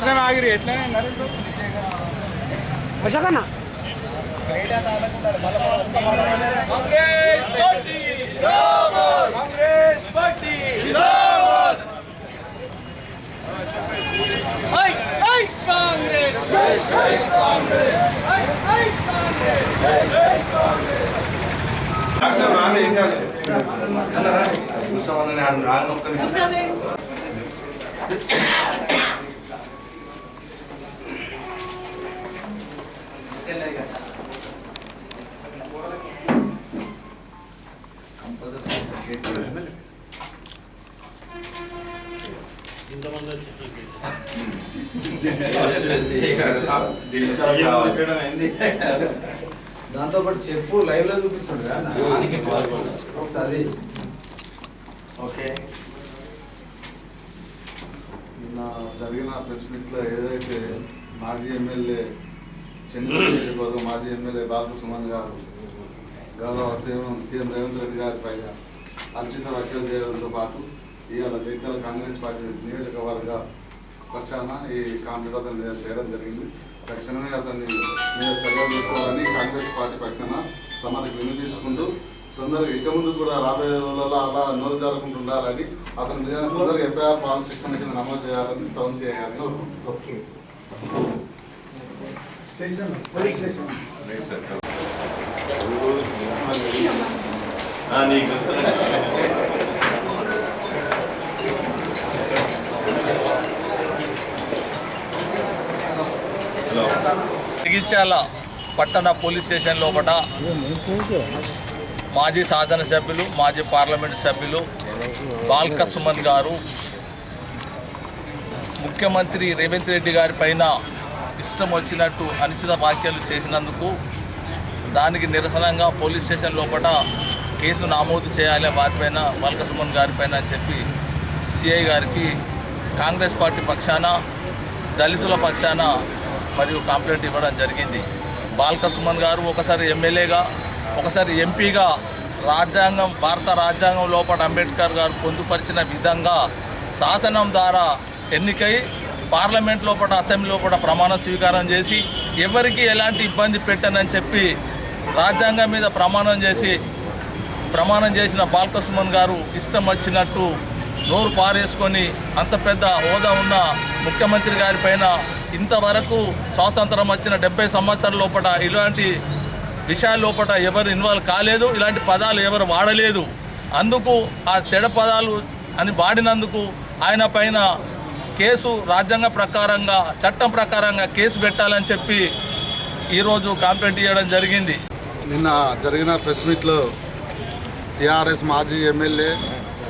కోసం ఆగిరి. ఎట్లా వశకన్నా కాంగ్రెస్ పార్టీ కాంగ్రెస్. పార్టీ దాంతో పాటు చెప్పు లైవ్లో చూపిస్తుండే అది ఓకే. నిన్న జరిగిన ప్రెస్ మీట్లో ఏదైతే మాజీ ఎమ్మెల్యే చంద్రబాబు మాజీ ఎమ్మెల్యే బాబు సుమన్ గారు గౌరవ సీఎం సీఎం రేవంత్ రెడ్డి గారి పైన అర్చిత వ్యాఖ్యలు చేయడంతో పాటు ఇవాళ జగిత్యాల కాంగ్రెస్ పార్టీ నియోజకవర్గ పక్షాన ఈ కాంగ్రెస్ అతను చేయడం జరిగింది. తక్షణమే అతన్ని మీద చర్యలు తీసుకోవాలని కాంగ్రెస్ పార్టీ పక్షాన తమకు వినిపించుకుంటూ తొందరగా ఇక ముందు కూడా రాబోయే రోజుల్లో అలా నోరు జరుపుకుంటుండాలని అతని మీద తొందరగా ఎఫ్ఐఆర్ పాలన శిక్షణ కింద నమోదు చేయాలని టౌన్ చేయాలని ఓకే. జగిత్యాల పట్టణ పోలీస్ స్టేషన్ లోపల మాజీ శాసనసభ్యులు మాజీ పార్లమెంట్ సభ్యులు బాల్క సుమన్ గారు ముఖ్యమంత్రి రేవంత్ రెడ్డి గారి పైన ఇష్టం వచ్చినట్టు అనిశ్చిత వ్యాఖ్యలు చేసినందుకు దానికి నిరసనంగా పోలీస్ స్టేషన్ లోపల కేసు నమోదు చేయాలి వారిపైన బాల్కసుమన్ గారిపైన అని చెప్పి సిఐ గారికి కాంగ్రెస్ పార్టీ పక్షాన దళితుల పక్షాన మరియు కంప్లైంట్ ఇవ్వడం జరిగింది. బాల్కసుమన్ గారు ఒకసారి ఎమ్మెల్యేగా ఒకసారి ఎంపీగా రాజ్యాంగం భారత రాజ్యాంగం లోపల అంబేద్కర్ గారు పొందుపరిచిన విధంగా శాసనం ద్వారా ఎన్నికై పార్లమెంట్ లోపల అసెంబ్లీ లోపల ప్రమాణ స్వీకారం చేసి ఎవరికి ఎలాంటి ఇబ్బంది పెట్టనని చెప్పి రాజ్యాంగం మీద ప్రమాణం చేసి ప్రమాణం చేసిన బాలకృష్ణన్ గారు ఇష్టం వచ్చినట్టు నోరు పారేసుకొని అంత పెద్ద హోదా ఉన్న ముఖ్యమంత్రి గారి పైన ఇంతవరకు స్వాతంత్రం వచ్చిన డెబ్బై సంవత్సరాల లోపల ఇలాంటి విషయాల లోపల ఎవరు ఇన్వాల్వ్ కాలేదు ఇలాంటి పదాలు ఎవరు వాడలేదు. అందుకు ఆ చెడ పదాలు అని వాడినందుకు ఆయన పైన కేసు రాజ్యాంగ ప్రకారంగా చట్టం ప్రకారంగా కేసు పెట్టాలని చెప్పి ఈరోజు కాంప్లైంట్ ఇవ్వడం జరిగింది. నిన్న జరిగిన ప్రెస్ మీట్లో టీఆర్ఎస్ మాజీ ఎమ్మెల్యే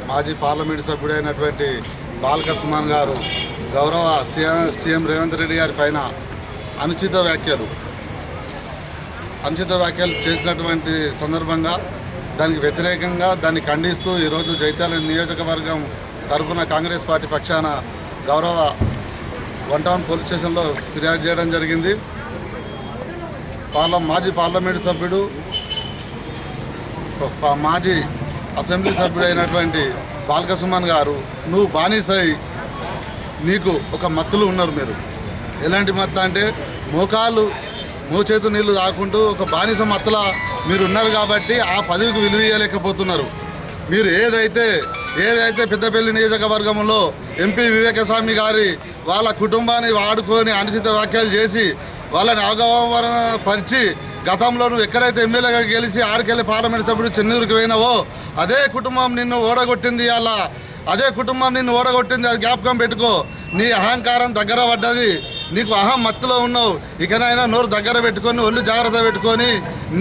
మాజీ పార్లమెంటు సభ్యుడైనటువంటి బాలక సుమన్ గారు గౌరవ సీఎం సీఎం రేవంత్ రెడ్డి గారి పైన అనుచిత వ్యాఖ్యలు అనుచిత వ్యాఖ్యలు చేసినటువంటి సందర్భంగా దానికి వ్యతిరేకంగా దాన్ని ఖండిస్తూ ఈరోజు జైతాల నియోజకవర్గం తరఫున కాంగ్రెస్ పార్టీ పక్షాన గౌరవ వన్ టౌన్ పోలీస్ స్టేషన్లో ఫిర్యాదు చేయడం జరిగింది. పార్ల మాజీ పార్లమెంటు సభ్యుడు మాజీ అసెంబ్లీ సభ్యుడైనటువంటి అయినటువంటి బాలకసుమన్ గారు నువ్వు బానిసై నీకు ఒక మత్తులు ఉన్నారు మీరు. ఎలాంటి మత్త అంటే మోకాలు మోచేతు నీళ్ళు తాకుంటూ ఒక బానిస మత్తుల మీరు ఉన్నారు కాబట్టి ఆ పదవికి విలువ ఇవ్వలేకపోతున్నారు మీరు ఏదైతే ఏదైతే పెద్దపల్లి నియోజకవర్గంలో ఎంపీ వివేకస్వామి గారి వాళ్ళ కుటుంబాన్ని వాడుకొని అనుచిత వ్యాఖ్యలు చేసి వాళ్ళని అవగాహన పరిచి గతంలో నువ్వు ఎక్కడైతే ఎమ్మెల్యేగా గెలిచి ఆడికెళ్ళి పార్లమెంట్ సభ్యుడు చెన్నూరుకు పోయినావో అదే కుటుంబం నిన్ను ఓడగొట్టింది అలా. అదే కుటుంబం నిన్ను ఓడగొట్టింది అది జ్ఞాపకం పెట్టుకో. నీ అహంకారం దగ్గర పడ్డది. నీకు అహం మత్తులో ఉన్నావు. ఇకనైనా నోరు దగ్గర పెట్టుకొని ఒళ్ళు జాగ్రత్త పెట్టుకొని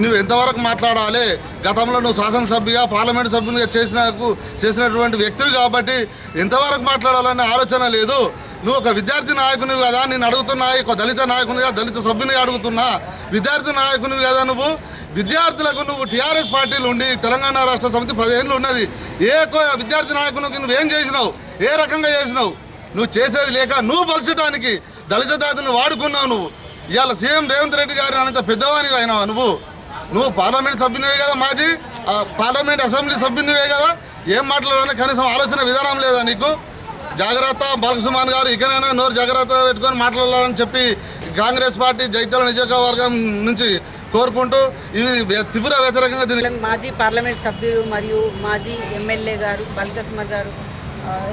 నువ్వు ఎంతవరకు మాట్లాడాలి? గతంలో నువ్వు శాసనసభ్యుగా పార్లమెంట్ సభ్యునిగా చేసినకు చేసినటువంటి వ్యక్తివి కాబట్టి ఎంతవరకు మాట్లాడాలనే ఆలోచన లేదు. నువ్వు ఒక విద్యార్థి నాయకుని కదా నేను అడుగుతున్నా ఒక దళిత నాయకునిగా దళిత సభ్యునిగా అడుగుతున్నా. విద్యార్థి నాయకునివి కదా నువ్వు? విద్యార్థులకు నువ్వు టీఆర్ఎస్ పార్టీలు ఉండి తెలంగాణ రాష్ట్ర సమితి పదిహేనులు ఉన్నది. ఏ విద్యార్థి నాయకునికి నువ్వేం చేసినావు? ఏ రకంగా చేసినావు? నువ్వు చేసేది లేక నువ్వు పలచడానికి దళిత దాతను వాడుకున్నావు నువ్వు. ఇవాళ సీఎం రేవంత్ రెడ్డి గారు అంత పెద్దవానివి అయినావు నువ్వు? నువ్వు పార్లమెంట్ సభ్యునివే కదా మాజీ? పార్లమెంట్ అసెంబ్లీ సభ్యునివే కదా? ఏం మాట్లాడాలని కనీసం ఆలోచన విధానం లేదా నీకు? జాగ్రత్త బాలకృష్ణమాన్ గారు ఇకనైనా నోరు జాగ్రత్త పెట్టుకొని మాట్లాడాలని చెప్పి కాంగ్రెస్ పార్టీ జైత్యాల నియోజకవర్గం నుంచి కోరుకుంటూ ఇది తీవ్ర వ్యతిరేకంగా మాజీ పార్లమెంట్ సభ్యులు మరియు మాజీ ఎమ్మెల్యే గారు బాలకృష్ణ గారు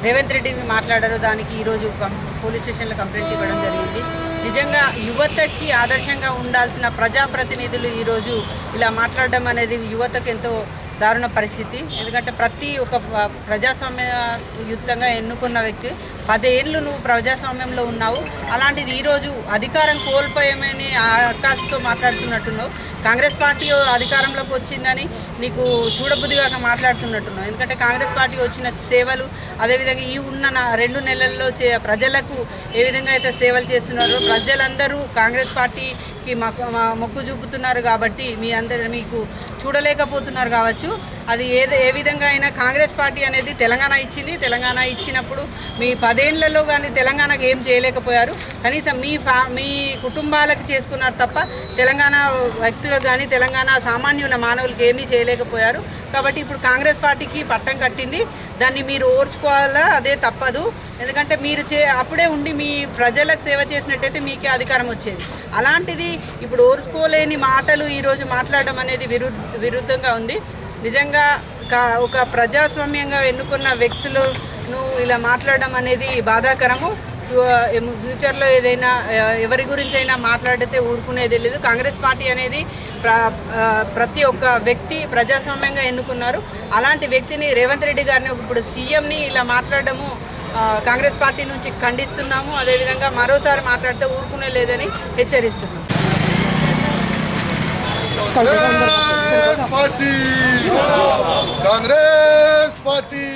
రేవంత్ రెడ్డి మాట్లాడారు. దానికి ఈరోజు పోలీస్ స్టేషన్లో కంప్లైంట్ ఇవ్వడం జరిగింది. నిజంగా యువతకి ఆదర్శంగా ఉండాల్సిన ప్రజాప్రతినిధులు ఈరోజు ఇలా మాట్లాడడం అనేది యువతకు ఎంతో దారుణ పరిస్థితి. ఎందుకంటే ప్రతి ఒక్క ప్రజాస్వామ్య ప్రజాస్వామ్యయుక్తంగా ఎన్నుకున్న వ్యక్తి పదేళ్ళు నువ్వు ప్రజాస్వామ్యంలో ఉన్నావు. అలాంటిది ఈరోజు అధికారం కోల్పోయామని ఆ అక్కాసుతో మాట్లాడుతున్నట్టున్నావు. కాంగ్రెస్ పార్టీ అధికారంలోకి వచ్చిందని నీకు చూడబుద్ధిగా మాట్లాడుతున్నట్టున్నావు. ఎందుకంటే కాంగ్రెస్ పార్టీ వచ్చిన సేవలు అదేవిధంగా ఈ ఉన్న రెండు నెలల్లో చే ప్రజలకు ఏ విధంగా అయితే సేవలు చేస్తున్నారో ప్రజలందరూ కాంగ్రెస్ పార్టీకి మొక్కు చూపుతున్నారు కాబట్టి మీ అందరు మీకు చూడలేకపోతున్నారు కావచ్చు. అది ఏ ఏ విధంగా అయినా కాంగ్రెస్ పార్టీ అనేది తెలంగాణ ఇచ్చింది. తెలంగాణ ఇచ్చినప్పుడు మీ పదేళ్ళలో కానీ తెలంగాణకు ఏం చేయలేకపోయారు. కనీసం మీ ఫ్యా మీ కుటుంబాలకు చేసుకున్నారు తప్ప తెలంగాణ వ్యక్తులకు కానీ తెలంగాణ సామాన్యుల మానవులకు ఏమీ చేయలేకపోయారు. కాబట్టి ఇప్పుడు కాంగ్రెస్ పార్టీకి పట్టం కట్టింది. దాన్ని మీరు ఓర్చుకోవాలా? అదే తప్పదు. ఎందుకంటే మీరు చే అప్పుడే ఉండి మీ ప్రజలకు సేవ చేసినట్టయితే మీకే అధికారం వచ్చేది. అలాంటిది ఇప్పుడు ఓర్చుకోలేని మాటలు ఈరోజు మాట్లాడడం అనేది విరు విరుద్ధంగా ఉంది. నిజంగా కా- ఒక ప్రజాస్వామ్యంగా ఎన్నుకున్న వ్యక్తులను ఇలా మాట్లాడడం అనేది బాధాకరము. ఫ్యూచర్లో ఏదైనా ఎవరి గురించి అయినా మాట్లాడితే ఊరుకునేది లేదు. కాంగ్రెస్ పార్టీ అనేది ప్ర ప్రతి ఒక్క వ్యక్తి ప్రజాస్వామ్యంగా ఎన్నుకున్నారు. అలాంటి వ్యక్తిని రేవంత్ రెడ్డి గారిని ఇప్పుడు సీఎంని ఇలా మాట్లాడడము కాంగ్రెస్ పార్టీ నుంచి ఖండిస్తున్నాము. అదేవిధంగా మరోసారి మాట్లాడితే ఊరుకునే లేదని హెచ్చరిస్తున్నాము ਘੰਟੇ ਦੇ ਅੰਦਰ ਕਾਂਗਰਸ ਪਾਰਟੀ। ਕਾਂਗਰਸ ਪਾਰਟੀ।